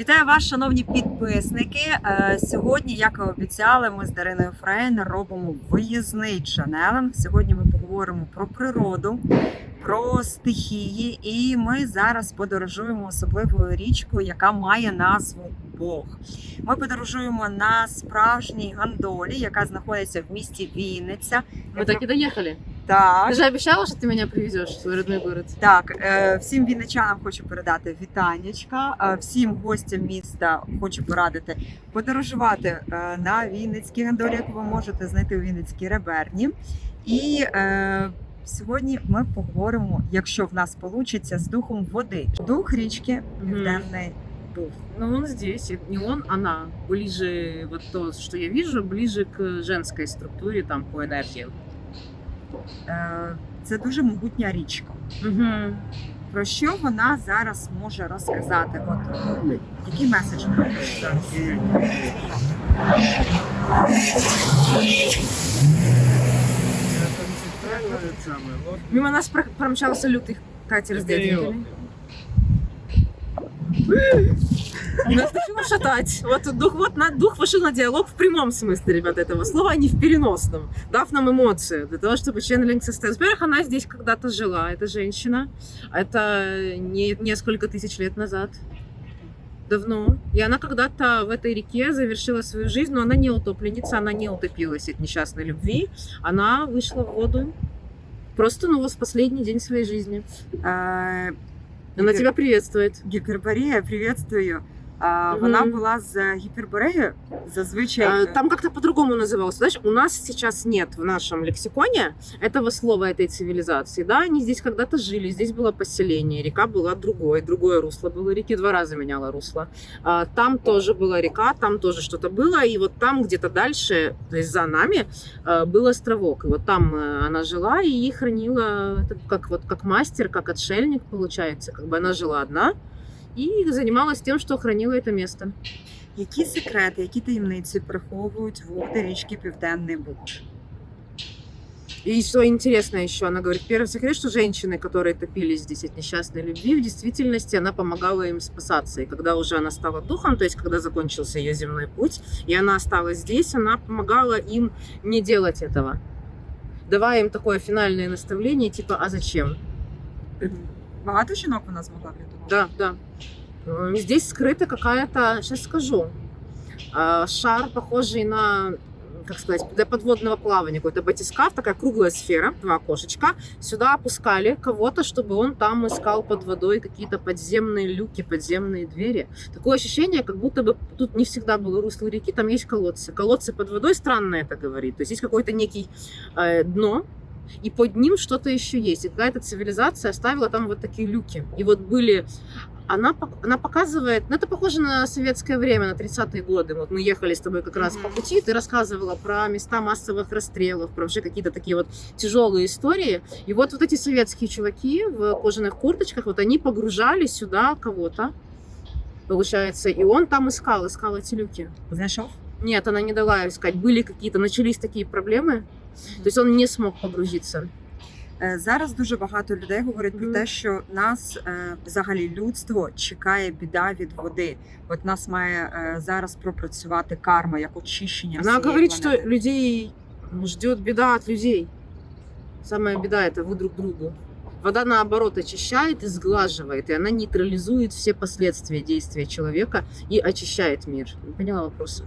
Вітаю вас, шановні підписники. Е, Сьогодні, як і обіцяли, ми з Дариною Фрейн робимо виїзний чанелинг. Сьогодні ми поговоримо про природу, про стихії, і ми зараз подорожуємо особливою річкою, яка має назву Бог. Ми подорожуємо на справжній гандолі, яка знаходиться в місті Вінниця. Мы так и доехали. Так. Ты же обещала, что ты меня привезешь в свой родной город. Так, е, всім вінничанам хочу передати вітаннячка. е, Всім гостям міста хочу порадити подорожувати е, на Вінницькій гандолі, яку ви можете знайти у Вінницькій реберні. І е, сьогодні ми поговоримо, якщо в нас вийде, з духом води. Дух річки Південний Буг. Ну, он здесь. и Не он, она. Ближе, вот то, что я вижу, ближе к женской структуре, там, по энергии. Е, Це дуже могутня річка. Угу. Про що вона зараз може розказати? От який меседж вона? Мимо нас про- промчался лютый катер с дяденьками. Нас начало шатать. Вот дух, вот на, дух вышел на диалог в прямом смысле, ребят, этого слова, а не в переносном, дав нам эмоцию, для того, чтобы ченнелинг состоялся. Во-первых, она здесь когда-то жила, эта женщина. Это не, несколько тысяч лет назад. Давно. И она когда-то в этой реке завершила свою жизнь, но она не утопленница, она не утопилась от несчастной любви. Она вышла в воду просто, ну, вот в последний день своей жизни. Е, Она Гипер- тебя приветствует. Гіперборея, привітствую. А, Вона Мгм. була з гіпербореєю. Зазвичай А, Там как-то по-другому называлось. Знаешь, у нас сейчас нет в нашем лексиконе этого слова, этой цивилизации. Да, они здесь когда-то жили, здесь было поселение, река была другой, другое русло было реки, два раза меняла русло. А, Там тоже была река, там тоже что-то было, и вот там где-то дальше, то есть за нами, а, был островок. И вот там э, она жила и хранила, как вот как мастер, как отшельник получается. Как бы она жила одна и занималась тем, что хранила это место. які секрети, які таємниці приховують води річки Південний Буг? И что интересно еще, она говорит, первый секрет, что женщины, которые топились здесь от несчастной любви, в действительности она помогала им спасаться. И когда уже она стала духом, то есть когда закончился ее земной путь, и она осталась здесь, она помогала им не делать этого. Давая им такое финальное наставление, типа, а зачем? Багато жінок вона змогла врятувати? Да, да. Здесь скрыта какая-то, сейчас скажу, а, шар, похожий на, как сказать, для подводного плавания, какой-то батискаф, такая круглая сфера, два окошечка. Сюда опускали кого-то, чтобы он там искал под водой какие-то подземные люки, подземные двери. Такое ощущение, как будто бы тут не всегда было русло реки, там есть колодцы. Колодцы под водой, странно это говорит. То есть есть какой-то некий э, дно, и под ним что-то еще есть. И какая-то цивилизация оставила там вот такие люки. И вот были... Она, она показывает... Ну, это похоже на советское время, на 30-е годы. Вот мы ехали с тобой как раз по Мгм. пути, ты рассказывала про места массовых расстрелов, про вообще какие-то такие вот тяжелые истории. И вот вот эти советские чуваки в кожаных курточках, вот они погружали сюда кого-то, получается, и он там искал, искал эти люки. Знайшов? Нет, она не дала искать. Были какие-то, начались такие проблемы. То есть он не смог погрузиться. Е, Зараз дуже багато людей говорять про Мгм. те, що нас е, взагалі людство чекає біда від води. От нас має е, зараз пропрацювати карма як очищення. Она всієї говорит, что планети. людей ждет беда от людей. Самая беда это вы друг другу. Вода наоборот очищает и сглаживает, и она нейтрализует все последствия действия человека и очищает мир. Не поняла вопроса?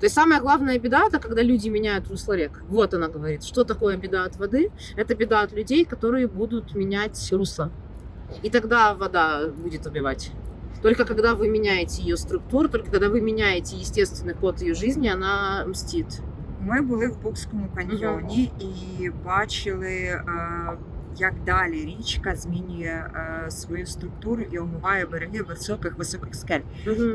То есть самая главная беда это когда люди меняют русло рек. Вот она говорит, что такое беда от воды? Это беда от людей, которые будут менять русло. И тогда вода будет убивать. Только когда вы меняете ее структуру, только когда вы меняете естественный ход ее жизни, она мстит. Ми були в Букському каньйоні і бачили, е, як далі річка змінює е, свою структуру і омиває береги високих високих скель.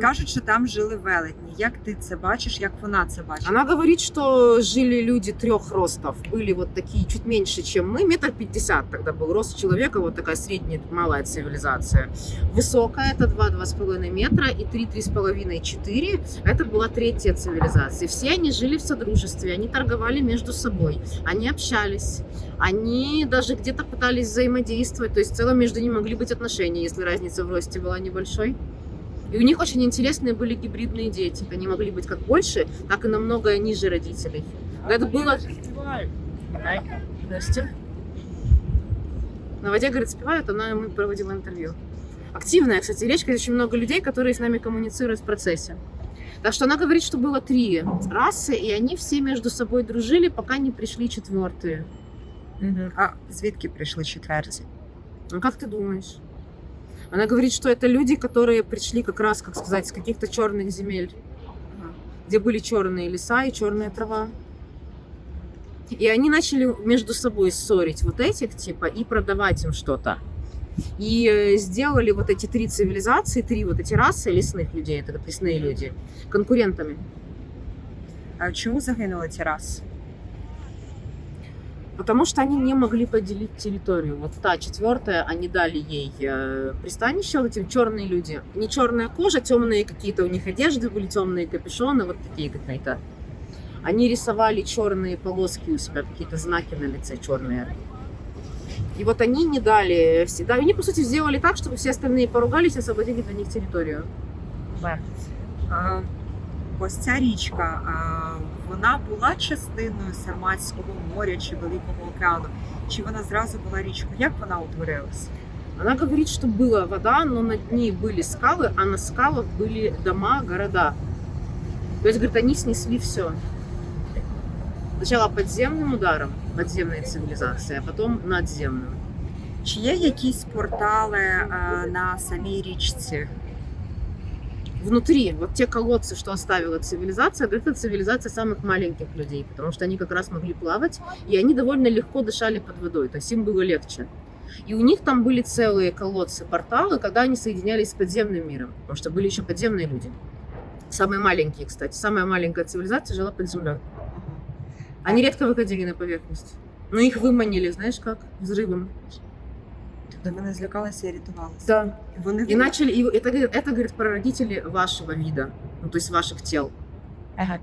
Кажуть, що там жили велетні. Як ти це бачиш? Як вона це бачить? Она говорит, что жили люди трех ростов. Были вот такие чуть меньше, чем мы. Метр пятьдесят тогда был рост человека. Вот такая средняя малая цивилизация. Высокая это 2-2,5 метра и 3-3,5-4. Это была третья цивилизация. Все они жили в содружестве. Они торговали между собой. Они общались. Они даже где-то пытались взаимодействовать. То есть в целом между ними могли быть отношения, если разница в росте была небольшой. И у них очень интересные были гибридные дети. Они могли быть как больше, так и намного ниже родителей. Это было... Здрасте. На воде, говорит, спевают, она ему проводила интервью. Активная, кстати, речка, есть очень много людей, которые с нами коммуницируют в процессе. Так что она говорит, что было три расы, и они все между собой дружили, пока не пришли четвертые. А звідки прийшли четверті? Ну как ты думаешь? Она говорит, что это люди, которые пришли как раз, как сказать, с каких-то черных земель, где были черные леса и черная трава. И они начали между собой ссорить вот этих, типа, и продавать им что-то. И э, сделали вот эти три цивилизации, три вот эти расы лесных людей, это как лесные люди, конкурентами. А чому загинули ті раси? Потому что они не могли поделить территорию. Вот та четвертая, они дали ей э, пристанище, вот эти черные люди. Не черная кожа, темные какие-то у них одежды были, темные капюшоны, вот такие какие-то. Они рисовали черные полоски у себя, какие-то знаки на лице черные. И вот они не дали всегда. Они, по сути, сделали так, чтобы все остальные поругались и освободили для них территорию. А, ось ця річка, а, вона була частиною Сарматського моря чи Великого океану? Чи вона зразу була річкою? Як вона утворилась? Она говорит, что была вода, но над ней были скалы, а на скалах были дома, города. То есть, говорит, они снесли все. Сначала подземным ударом, подземной цивилизации, а потом надземным. Чи є якісь портали а, на самій річці? Внутри, вот те колодцы, что оставила цивилизация, это цивилизация самых маленьких людей, потому что они как раз могли плавать, и они довольно легко дышали под водой, то есть им было легче. И у них там были целые колодцы, порталы, когда они соединялись с подземным миром, потому что были еще подземные люди. Самые маленькие, кстати. Самая маленькая цивилизация жила под землей. Они редко выходили на поверхность. Но их выманили, знаешь как? Взрывом Тобто вони злякалися і рятувалися. Да. Вони И начали, и это, говорит- это, говорит, прародители вашего вида, ну, то есть ваших тел. Ага.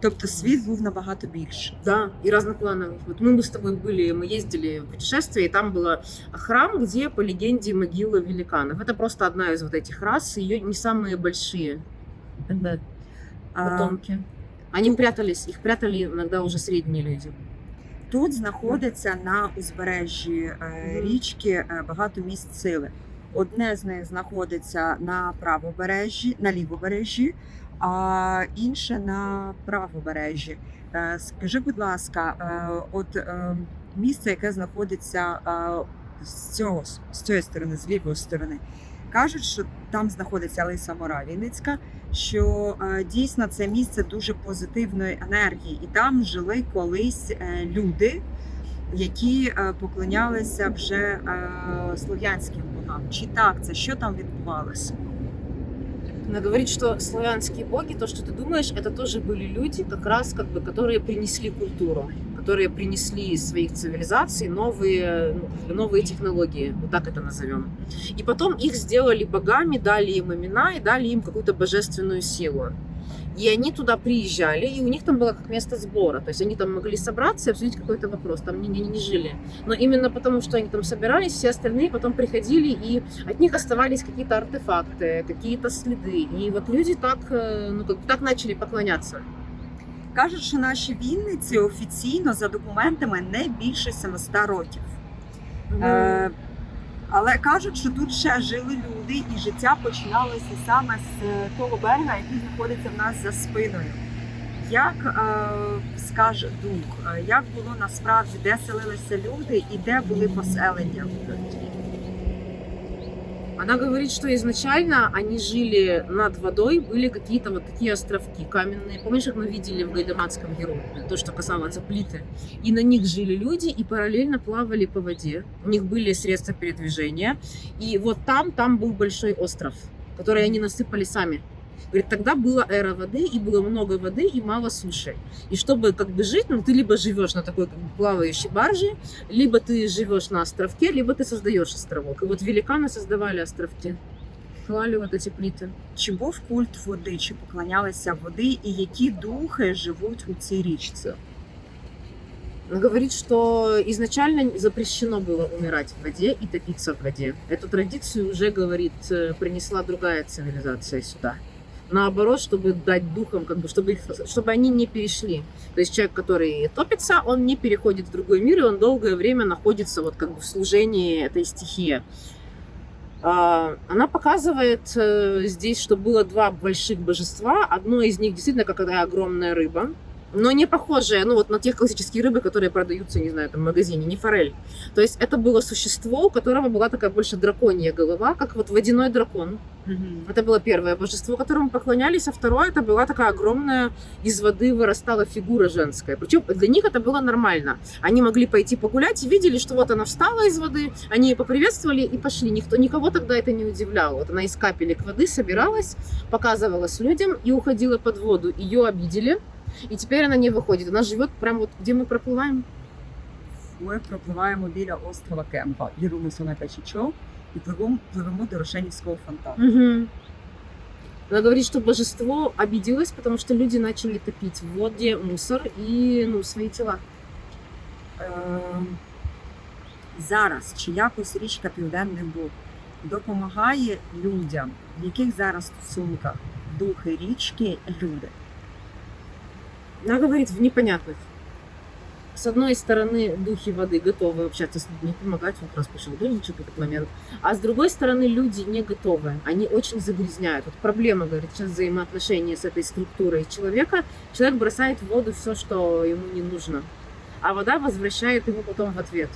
Тобто світ був набагато більший. Да, и разноплановых. Вот мы бы с тобой были, мы ездили в путешествие, и там был храм, где, по легенде, могила великанов. Это просто одна из вот этих рас, ее не самые большие А, потомки. Они прятались, их прятали иногда уже средние люди. Тут знаходиться на узбережжі е, річки е, багато місць сили. Одне з них знаходиться на правобережжі, на лівобережжі, а інше на правобережжі. Е, Скажи, будь ласка, от місце, яке знаходиться з цього з цієї сторони, з лівої сторони, кажуть, що там знаходиться Лиса Мора Вінницька, що е, дійсно це місце дуже позитивної енергії, і там жили колись е, люди, які е, поклонялися вже е, слов'янським богам. Чи так це? Що там відбувалося? Она говорит, что славянские боги, то, что ты думаешь, это тоже были люди, как раз как бы, которые принесли культуру, Которые принесли из своих цивилизаций новые, ну, новые технологии, вот так это назовем. И потом их сделали богами, дали им имена и дали им какую-то божественную силу. И они туда приезжали, и у них там было как место сбора. То есть они там могли собраться и обсудить какой-то вопрос. Там они не жили. Но именно потому, что они там собирались, все остальные потом приходили, и от них оставались какие-то артефакты, какие-то следы. И вот люди так, э, ну, как так начали поклоняться. Кажуть, що наші Вінниці офіційно за документами не більше 700 років. Е, але кажуть, що тут ще жили люди, і життя починалося саме з того берега, який знаходиться в нас за спиною. Як е, скаже дух, е, як було насправді, де селилися люди і де були поселення? Она говорит, что изначально они жили над водой, были какие-то вот такие островки каменные. Помнишь, как мы видели в Гайдамацком герое? То, что касалось плиты. И на них жили люди и параллельно плавали по воде. У них были средства передвижения. И вот там, там был большой остров, который они насыпали сами. Говорит, тогда была эра воды, и было много воды, и мало суши. И чтобы как бы жить, ну ты либо живешь на такой как бы, плавающей барже, либо ты живешь на островке, либо ты создаешь островок. И вот великаны создавали островки. Клали вот эти плиты. Чи був культ води, чи поклонялися води, і які духи живуть у цій річці? Она говорит, что изначально запрещено было умирать в воде и топиться в воде. Эту традицию уже, говорит, э, принесла другая цивилизация сюда. Наоборот, чтобы дать духам, как бы, чтобы, их, чтобы они не перешли. То есть человек, который топится, он не переходит в другой мир, и он долгое время находится вот как бы в служении этой стихии. А, Она показывает э, здесь, что было два больших божества. Одно из них действительно какая огромная рыба, но не похожая, ну вот на тех классические рыбы, которые продаются, не знаю, там в магазине, не форель. То есть это было существо, у которого была такая больше драконья голова, как вот водяной дракон. Это было первое божество, которому поклонялись, а второе это была такая огромная из воды вырастала фигура женская. Причем для них это было нормально. Они могли пойти погулять и видели, что вот она встала из воды, они ее поприветствовали и пошли. Никто, никого тогда это не удивляло. Вот она из капелек воды собиралась, показывалась людям и уходила под воду. Ее обидели, і тепер вона не виходить. Вона живе прямо от, де ми пропливаємо. Ми пропливаємо біля острова Кемпа, їдемося на Качічок і пливемо, пливемо до Рошенівського фонтану. Угу. Она говорит, что божество обиделось, потому что люди начали топить в воде мусор и ну, свои тела. Ем, зараз чи якось річка Південний Буг допомагає людям, в яких зараз стосунках духи річки люди. Она говорит в непонятных. С одной стороны, духи воды готовы общаться с людьми, помогать, вот раз пошел дольничек в этот момент. А с другой стороны, люди не готовы. Они очень загрязняют. Вот проблема, говорит, сейчас взаимоотношения с этой структурой человека. Человек бросает в воду все, что ему не нужно. А вода возвращает ему потом в ответ.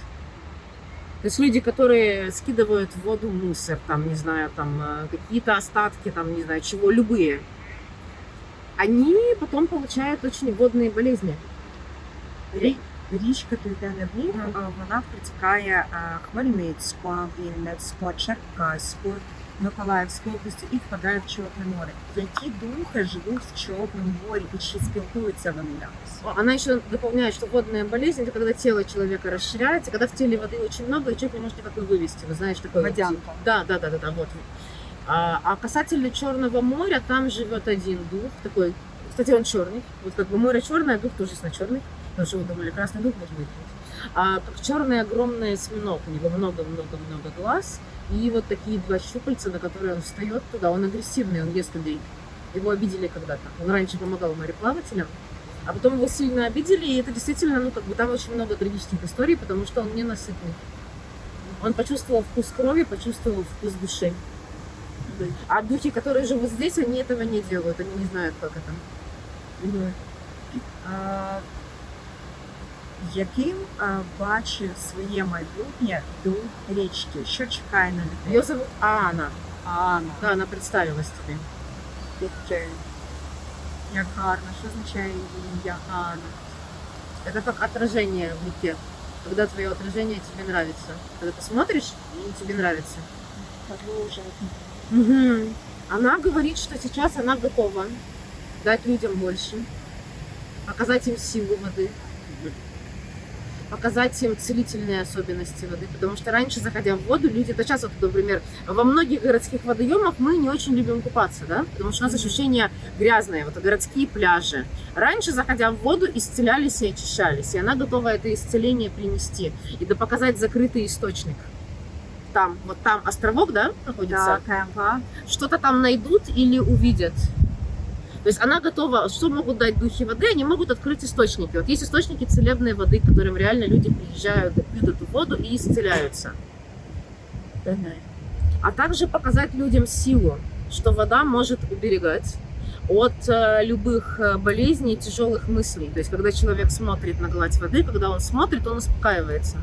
То есть люди, которые скидывают в воду мусор, там, не знаю, там, э, какие-то остатки, там, не знаю, чего, любые, они потом получают очень водные болезни. Рі- Річка Південний Буг е, вона протікає е, Хмельницьку, Вінницьку, Черкаську, Миколаївську області і впадає в Чорне море. Які духи живуть в Чорному морі і чи спілкуються вони якось? Она еще дополняет, что водная болезнь это когда тело человека расширяется, когда в теле воды очень много, и человек не может никак ее вывести. Вы знаете, такое. вот- Водянка. Да, да, да, да, да, вот. А, а касательно Черного моря, там живет один дух, такой, кстати, он черный. Вот как бы море черное, дух тоже на черный. Потому что вы думали, красный дух может быть. А как черный огромный осьминог, у него много-много-много глаз. И вот такие два щупальца, на которые он встает туда. Он агрессивный, он ест людей. Его обидели когда-то. Он раньше помогал мореплавателям, а потом его сильно обидели, и это действительно, ну, как бы там очень много трагических историй, потому что он ненасытный. Он почувствовал вкус крови, почувствовал вкус души. А духи, которые живут здесь, они этого не делают, они не знают, как это. Е, Яким е, бачив своє майбутнє дух річки? Що чекає на людей? Ее зовут Анна. Анна. Да, она представилась тебе. Окей. Як гарно, що означає її ім'я Анна? Это как отражение в реке. Когда твое отражение тебе нравится. Когда ты смотришь, и тебе нравится. Дуже. Мгм. Она говорит, что сейчас она готова дать людям больше, показать им силу воды, показать им целительные особенности воды, потому что раньше, заходя в воду, люди, это сейчас вот, например, во многих городских водоемах мы не очень любим купаться, да, потому что у нас ощущение грязное, вот городские пляжи. Раньше, заходя в воду, исцелялись и очищались, и она готова это исцеление принести и да показать закрытый источник. Там, вот там островок, да, находится? Да, Кемпа. что-то там найдут или увидят. То есть она готова, что могут дать духи воды, они могут открыть источники. Вот есть источники целебной воды, к которым реально люди приезжают, пьют эту воду и исцеляются. А также показать людям силу, что вода может уберегать от э, любых э, болезней, тяжелых мыслей. То есть, когда человек смотрит на гладь воды, когда он смотрит, он успокаивается.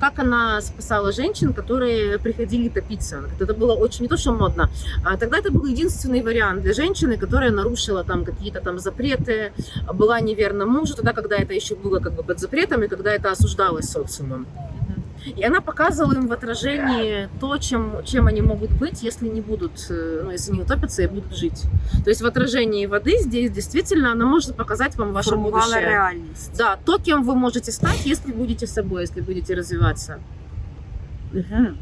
Как она спасала женщин, которые приходили топиться. Это было очень не то, что модно. А тогда это был единственный вариант для женщины, которая нарушила там какие-то там запреты, была неверна мужу, тогда, когда это еще было как бы под запретом, и когда это осуждалось социумом. И она показывала им в отражении то, чем, чем они могут быть, если не будут, э, ну, если не утопятся и будут жить. То есть в отражении воды здесь действительно она может показать вам ваше Формувала будущее. реальність. Да, то, кем вы можете стать, если будете собой, если будете развиваться. Мгм.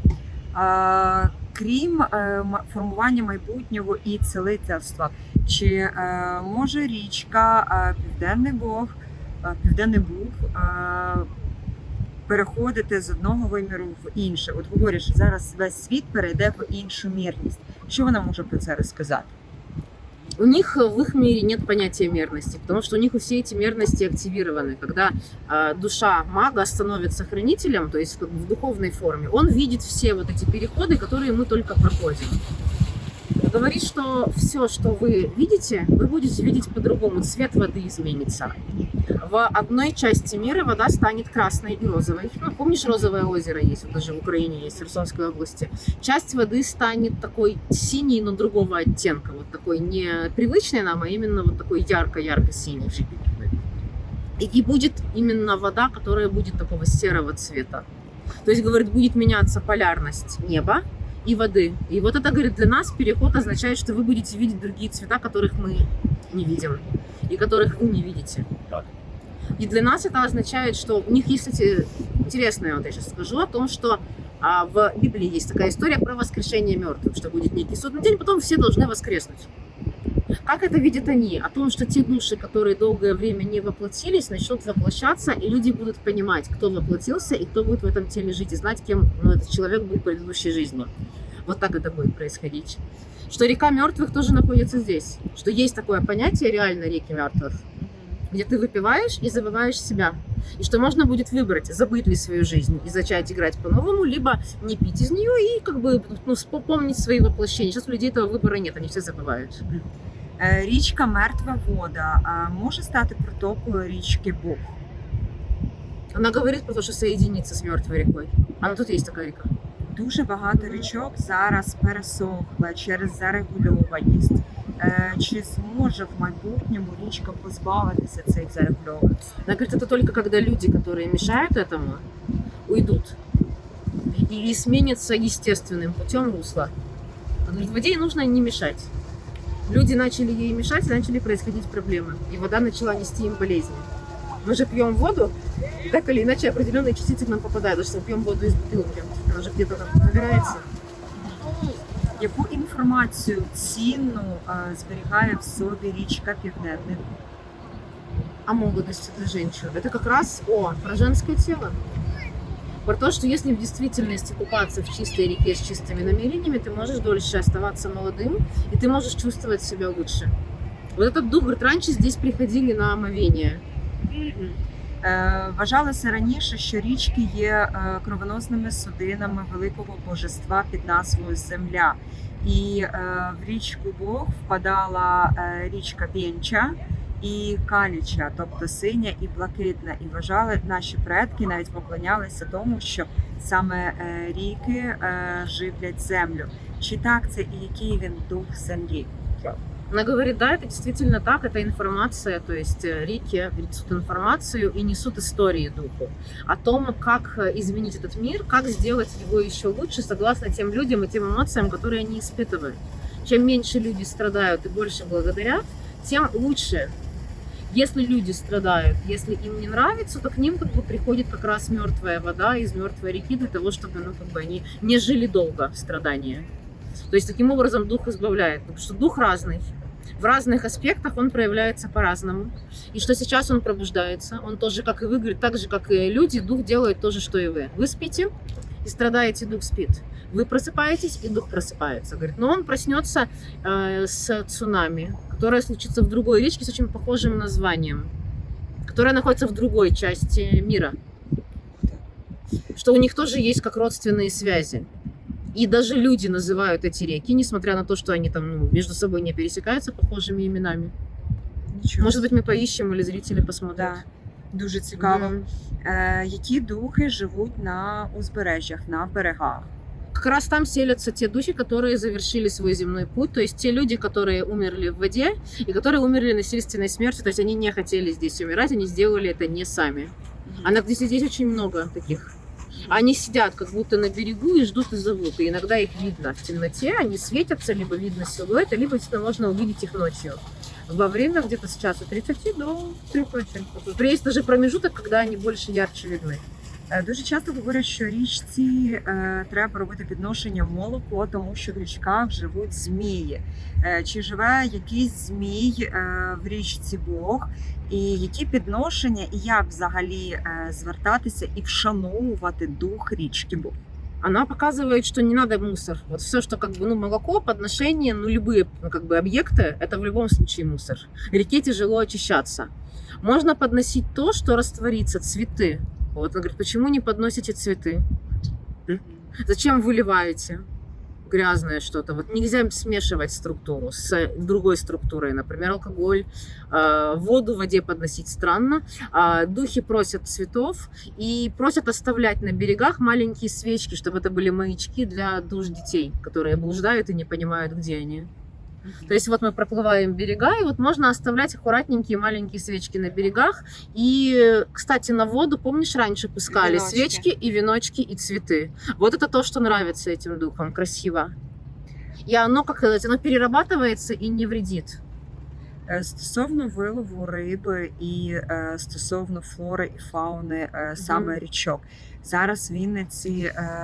А, крім е, м- формування майбутнього і цілительства, чи е, може річка е, Південний Бог е, Південний Буг, е, переходити з одного виміру в інше. От говорять, що зараз весь світ перейде в іншу мірність. Що вона може про це розказати? У них э, в их мире нет понятия мерности, потому что у них все эти мерности активированы. Когда э, душа мага становится хранителем, то есть как бы в духовной форме, он видит все вот эти переходы, которые мы только проходим. Говорит, что все, что вы видите, вы будете видеть по-другому. Цвет воды изменится. В одной части мира вода станет красной и розовой. Ну, помнишь, розовое озеро есть, вот даже в Украине есть, в Херсонской области. Часть воды станет такой синей, но другого оттенка. Вот такой не привычной нам, а именно вот такой ярко-ярко-синий. И, и будет именно вода, которая будет такого серого цвета. То есть, говорит, будет меняться полярность неба и воды. И вот это, говорит, для нас переход означает, что вы будете видеть другие цвета, которых мы не видим и которых вы не видите. Так. И для нас это означает, что у них есть, кстати, интересное, вот я сейчас скажу, о том, что а, в Библии есть такая история про воскрешение мертвых, что будет некий судный день, потом все должны воскреснуть. Как это видят они? О том, что те души, которые долгое время не воплотились, начнут воплощаться, и люди будут понимать, кто воплотился и кто будет в этом теле жить, и знать, кем ну, этот человек был в предыдущей жизни. Вот так это будет происходить. Что река мертвых тоже находится здесь. Что есть такое понятие реально реки мертвых, где ты выпиваешь и забываешь себя. И что можно будет выбрать, забыть ли свою жизнь и начать играть по-новому, либо не пить из нее и как бы ну, вспомнить свои воплощения. Сейчас у людей этого выбора нет, они все забывают. Е, Річка Мертва вода а може стати протокою річки Бог. Она говорит про то, что соединиться с мертвой рекой. А тут есть такая река. Дуже багато річок зараз пересохли через зарегульованість. Е, Чи зможе в майбутньому річка позбавитися цих зарегульованостей? Она говорит, это только когда люди, которые мешают этому, уйдут. И сменятся естественным путем русла. Она говорит, воде ей нужно не мешать. Люди начали ей мешать, и начали происходить проблемы. И вода начала нести им болезни. Мы же пьем воду, и так или иначе определенные частицы к нам попадают. Потому что мы пьем воду из бутылки. Она же где-то там набирается. Яку інформацію цінну е, зберігає в собі річка Південний Буг? о молодости для женщин. Это как раз о про женское тело. Про то, что если в действительности купаться в чистой реке с чистыми намерениями, ты можешь дольше оставаться молодым, и ты можешь чувствовать себя лучше. Вот этот дух, говорит, раньше здесь приходили на омовение. Е, Вважалося раніше, що річки є е, кровоносними судинами великого божества під назвою Земля. І е, в річку Бог впадала е, річка Бєнча і Каліча, тобто синя і блакитна. І вважали наші предки, навіть поклонялися тому, що саме е, ріки е, живлять землю. Чи так це і який він дух землі? Она говорит, да, это действительно так, это информация, то есть э, реки несут информацию и несут истории духу о том, как э, изменить этот мир, как сделать его еще лучше, согласно тем людям и тем эмоциям, которые они испытывают. Чем меньше люди страдают и больше благодарят, тем лучше. Если люди страдают, если им не нравится, то к ним как бы приходит как раз мертвая вода из мертвой реки для того, чтобы ну, как бы они не жили долго в страдании. То есть таким образом дух избавляет, потому что дух разный. В разных аспектах он проявляется по-разному. И что сейчас он пробуждается, он тоже, как и вы, так же, как и люди, дух делает то же, что и вы. Вы спите и страдаете, дух спит. Вы просыпаетесь, и дух просыпается. Говорит, но он проснется э, с цунами, которое случится в другой речке с очень похожим названием, которая находится в другой части мира. Что у них тоже есть как родственные связи. И даже люди называют эти реки, несмотря на то, что они там ну, между собой не пересекаются похожими именами. Нічого. Может быть, мы поищем или зрители посмотрят. Да. Дуже цікаво. Е, які духи живуть на узбережжях, на берегах? Как раз там селятся те духи, которые завершили свой земной путь, то есть те люди, которые умерли в воде и которые умерли насильственной смертью, то есть они не хотели здесь умирать, они сделали это не сами. А на- здесь, здесь очень много таких. Они сидят как будто на берегу и ждут и зовут. И иногда их видно в темноте, они светятся, либо видно силуэты, либо действительно можно увидеть их ночью. Во время где-то с часа 30 до 3 ночи. Есть даже промежуток, когда они больше ярче видны. Е, Дуже часто говорять, що річці е, треба робити підношення молоко, тому що в річках живуть змії. Е, чи живе якийсь змій е, в річці Бог? І які підношення, і як взагалі е, звертатися і вшановувати дух річки Бог? Она показывает, что не надо мусор. Вот все, что как бы, ну, молоко, подношение, ну, любые ну, как бы объекты, это в любом случае мусор. Реке тяжело очищаться. Можно подносить то, что растворится, цветы. Вот он говорит, почему не подносите цветы? Зачем выливаете грязное что-то? Вот нельзя смешивать структуру с другой структурой. Например, алкоголь, э, воду в воде подносить странно. А духи просят цветов и просят оставлять на берегах маленькие свечки, чтобы это были маячки для душ детей, которые блуждают и не понимают, где они. То есть вот мы проплываем берега, и вот можно оставлять аккуратненькие маленькие свечки на берегах. И, кстати, на воду, помнишь, раньше пускали Веночки. свечки и веночки и цветы. Вот это то, что нравится этим духам, красиво. И оно, как сказать, оно перерабатывается и не вредит. Е, Стосовно вилову риби і е, стосовно флори і фауни е, саме річок. Зараз в Вінниці е,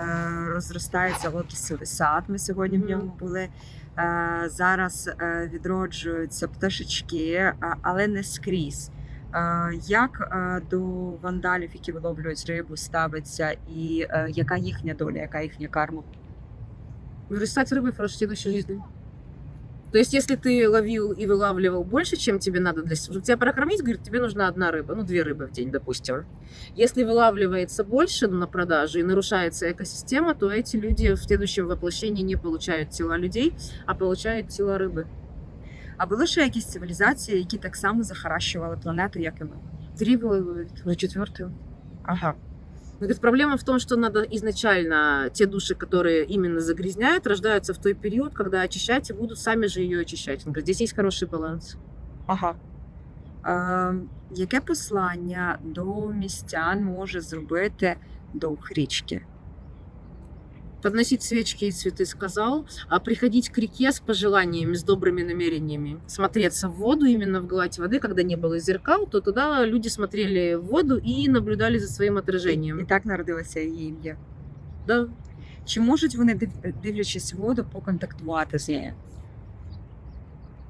розростається лотосовий сад. Ми сьогодні в Мгм. ньому були. Е, зараз е, відроджуються пташечки, е, але не скрізь. Як до вандалів, які виловлюють рибу, ставиться, і яка їхня доля, яка їхня карма? Стать риби, в следующей жизни. То есть, если ты ловил и вылавливал больше, чем тебе надо для чтобы тебя прокормить, говорит, тебе нужна одна рыба, ну, две рыбы в день, допустим. Если вылавливается больше ну, на продажу и нарушается экосистема, то эти люди в следующем воплощении не получают тела людей, а получают тела рыбы. А були ще якісь цивілізації, які так само захаращували планету, як і ми? Три было, говорит, на четвертую. Ага. Говорит, проблема в том, что надо изначально те души, которые именно загрязняют, рождаются в той период, когда очищать и будут сами же ее очищать. Он говорит, здесь есть хороший баланс. Ага. Е, яке послання до містян може зробити дух річки? Подносить свечки и цветы сказал, а приходить к реке с пожеланиями, с добрыми намерениями, смотреться в воду, именно в гладь воды, когда не было зеркал, то туда люди смотрели в воду и наблюдали за своим І отражением. так народилося її ім'я. Да. Чи можуть вони, див- дивлячись в воду, поконтактувати з нею?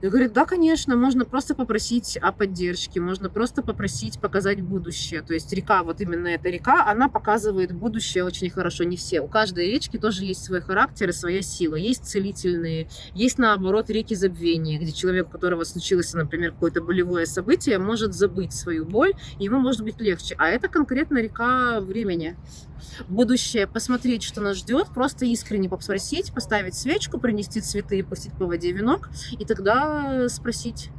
И говорит, да, конечно, можно просто попросить о поддержке, можно просто попросить показать будущее. То есть река, вот именно эта река, она показывает будущее очень хорошо. Не все. У каждой речки тоже есть свой характер и своя сила. Есть целительные, есть наоборот реки забвения, где человек, у которого случилось, например, какое-то болевое событие, может забыть свою боль, ему может быть легче. А это конкретно река времени. Будущее, посмотреть, что нас ждет, просто искренне попросить, поставить свечку, принести цветы и пустить по воде венок, и тогда спросить,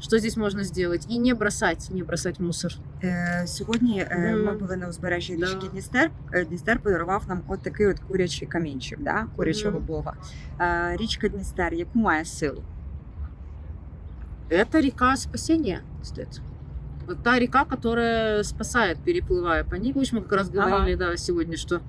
що здесь можна зробити, і не бросати, не бросати мусор. Е, сьогодні е, ми були на узбережжі Да. річки Дністер. Е, Дністер подарував нам от такий от курячий камінчик, да? курячого бога. Е, річка Дністер, яку має силу? Це ріка спасіння, кстати. Вот та река, которая спасает, переплывая по ней. Помнишь, мы как раз говорили да, сегодня, что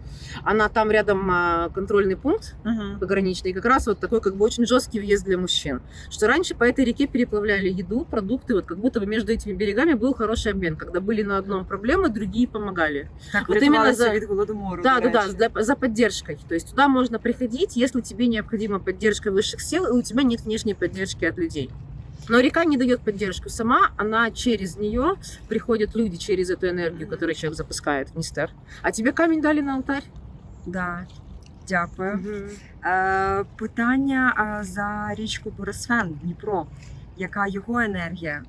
она там рядом а, контрольный пункт Угу. пограничный, как раз вот такой как бы очень жесткий въезд для мужчин. Что раньше по этой реке переплавляли еду, продукты, вот как будто бы между этими берегами был хороший обмен. Когда были на одном проблемы, другие помогали. Так, От врятувалися іменно за- від голодомору. Да, до да, речі. да, за, за поддержкой. То есть туда можно приходить, если тебе необходима поддержка высших сил, и у тебя нет внешней поддержки от людей. Но река не дает поддержку сама, она через нее приходят люди через эту энергию, которую человек запускает в Нистер. А тебе камень дали на алтарь? Да. Дякую. Е, питання е, за річку Борисфен, Дніпро. Яка його енергія?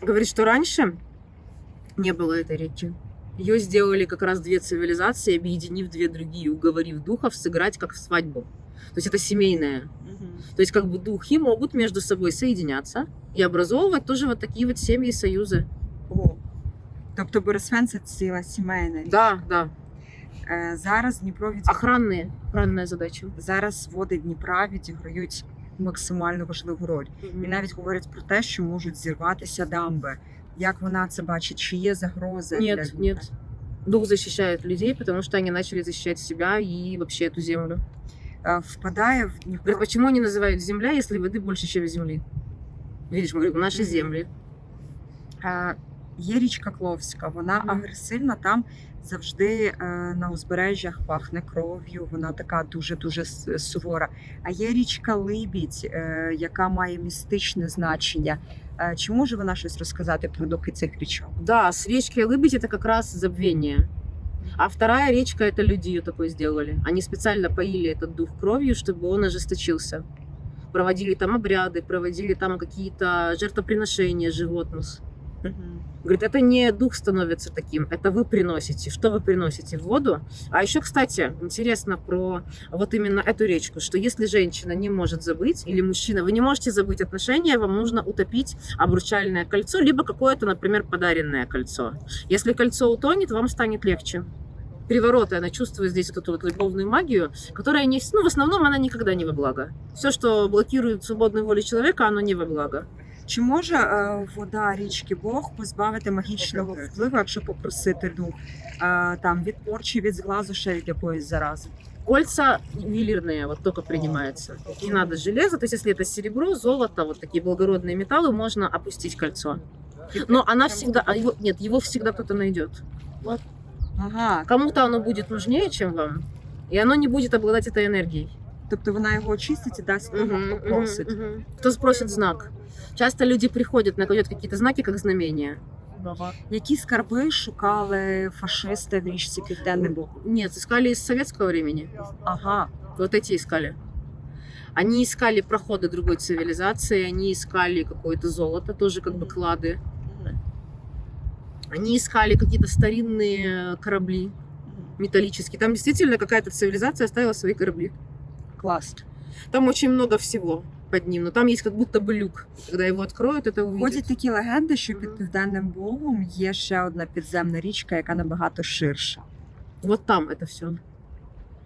Говорит, что раньше не было этой реки. Ее сделали как раз две цивилизации, объединив две другие, уговорив духов сыграть как в свадьбу. То есть это семейное. То есть как бы духи могут между собой соединяться и образовывать тоже вот такие вот семьи, союзы. О. Тобто Борисфен це ціла сімейна. річ. Да, да. Е, зараз Дніпро від... Охранные, охранная задача. зараз води Дніпра відіграють максимально важливу роль. І навіть говорять про те, що можуть зірватися дамби. Як вона це бачить? Чи є загроза? для Нет, Дніпра? нет. Дух защищает людей, потому что они начали защищать себя и вообще эту землю. Е, Впадає в Дніпро. Говорят, почему они называют земля, если воды больше, чем земли? Видишь, мы говорим, наши Мгм. земли. Е, Є річка Кловська, вона Мгм. агресивна. Там завжди е, на узбережжях пахне кров'ю. Вона така дуже дуже с- сувора. А є річка Либідь, е, яка має містичне значення. Е, чи може вона щось розказати про духи цих річок? Да, с речкой Лыбедь это как раз забвение. А вторая речка это люди ее такой сделали. Они специально поили этот дух кровью, чтобы он ожесточился. Проводили там обряды, проводили там какие-то жертвоприношения животных. Говорит, это не дух становится таким, это вы приносите. Что вы приносите? В воду? А еще, кстати, интересно про вот именно эту речку, что если женщина не может забыть, или мужчина, вы не можете забыть отношения, вам нужно утопить обручальное кольцо, либо какое-то, например, подаренное кольцо. Если кольцо утонет, вам станет легче. Перевороты, она чувствует здесь вот эту вот любовную магию, которая не... Ну, в основном она никогда не во благо. Все, что блокирует свободную волю человека, оно не во благо. Чи може е, вода річки Бог позбавити магічного впливу, якщо попросити дух е, там від порчі, від зглазу, ще від якоїсь зарази? Кольца ювелирные вот только принимается. Не надо железо, то есть если это серебро, золото, вот такие благородные металлы, можно опустить кольцо. Но она всегда, а его, нет, его всегда кто-то найдет. Ага, Кому-то оно будет нужнее, чем вам, и оно не будет обладать этой энергией. тобто вона його очистить і дасть тому, Мгм, хто мгм, просить. мгм. Кто спросит знак? Часто люди приходят, накладет какие-то знаки, как знамения. Які скарби шукали фашисти в річці Південний Буг? Нет, искали из советского времени. Ага, Вот эти искали. Они искали проходы другой цивилизации, они искали какое-то золото, тоже как бы клады. Они искали какие-то старинные корабли металлические. Там действительно какая-то цивилизация оставила свои корабли. клас. Там очень много всего под ним, но там есть как будто бы люк. Когда его откроют, это увидят. Ходять такі легенди, що під Південним Богом є ще одна підземна річка, яка набагато ширша. Вот там это все.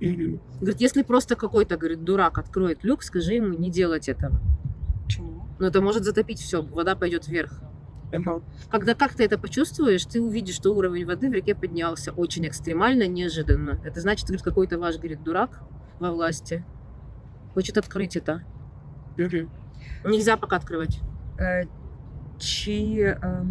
Говорит, если просто какой-то, говорит, дурак откроет люк, скажи ему не делать этого. Чому? Но это может затопить все, вода пойдет вверх. Когда как ты это почувствуешь, ты увидишь, что уровень воды в реке поднялся очень экстремально, неожиданно. Это значит, говорит, какой-то ваш, говорит, дурак во власти хочет открыть это. Нельзя пока открывать. Е, Чи е,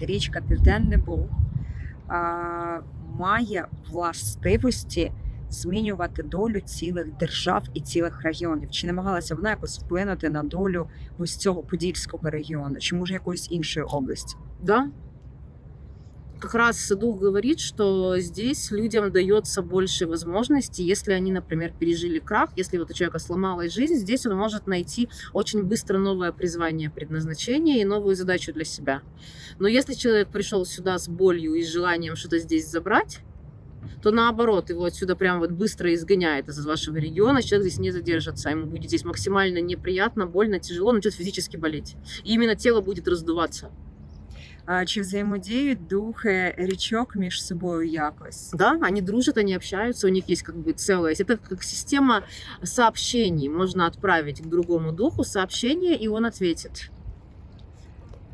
річка Південний Буг е, має властивості змінювати долю цілих держав і цілих регіонів? Чи намагалася вона якось вплинути на долю ось цього подільського регіону, чи може якоїсь іншої області? Да? Как раз дух говорит, что здесь людям дается больше возможностей, если они, например, пережили крах, если вот у человека сломалась жизнь, здесь он может найти очень быстро новое призвание, предназначение и новую задачу для себя. Но если человек пришел сюда с болью и с желанием что-то здесь забрать, то наоборот, его отсюда прям вот быстро изгоняет из вашего региона, человек здесь не задержится, ему будет здесь максимально неприятно, больно, тяжело, начнет физически болеть. И именно тело будет раздуваться. Е, Чи взаємодіють духи річок між собою якось? Да, они дружат, они общаются, у них есть как бы целая... Это как система сообщений. Можно отправить к другому духу сообщение, и он ответит.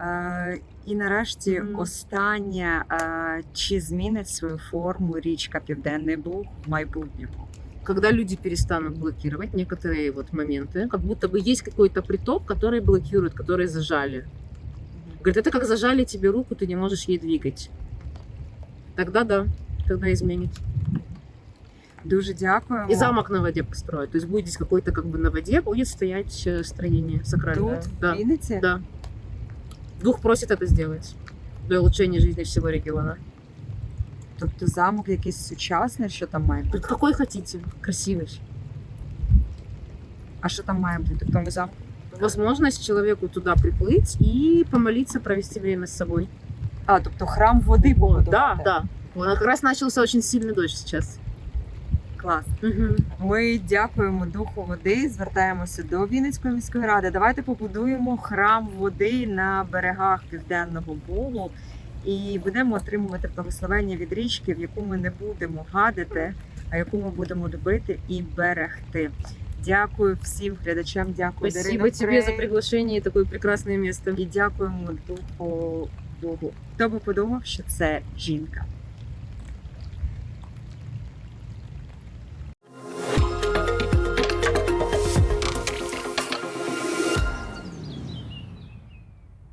Е, І нарешті Мгм. останнє, е, чи змінить свою форму річка Південний Буг в майбутньому? Когда люди перестанут блокировать некоторые вот моменты, как будто бы есть какой-то приток, который блокирует, который зажали. Говорит, это как зажали тебе руку, ты не можешь ей двигать. Тогда да, тогда изменит. Дуже дякуємо. И замок на воде построят. То есть будет здесь какой-то как бы на воде будет стоять э, строение сакральное. тут, да. в Вінниці. Да. Дух просит это сделать для улучшения жизни всего региона. Тобто замок якийсь сучасний, що там має бути? Говорит, какой хотите, красивый. А що там має бути в тому замку? Возможность человеку туда приплыть и помолиться, провести время с собой. А, тобто храм води Да, побудувати? да. Вот как раз начался очень сильный дождь сейчас. Клас. Мгм. Ми дякуємо духу води, звертаємося до Вінницької міської ради. Давайте побудуємо храм води на берегах Південного Бугу і будемо отримувати благословення від річки, в яку ми не будемо гадити, а яку ми будемо любити і берегти. Дякую всім глядачам. Дякую Спасибо Дарина тебе за Фрей. приглашение и такое прекрасное место. і дякуємо духу Богу. Хто би подумав, що це жінка?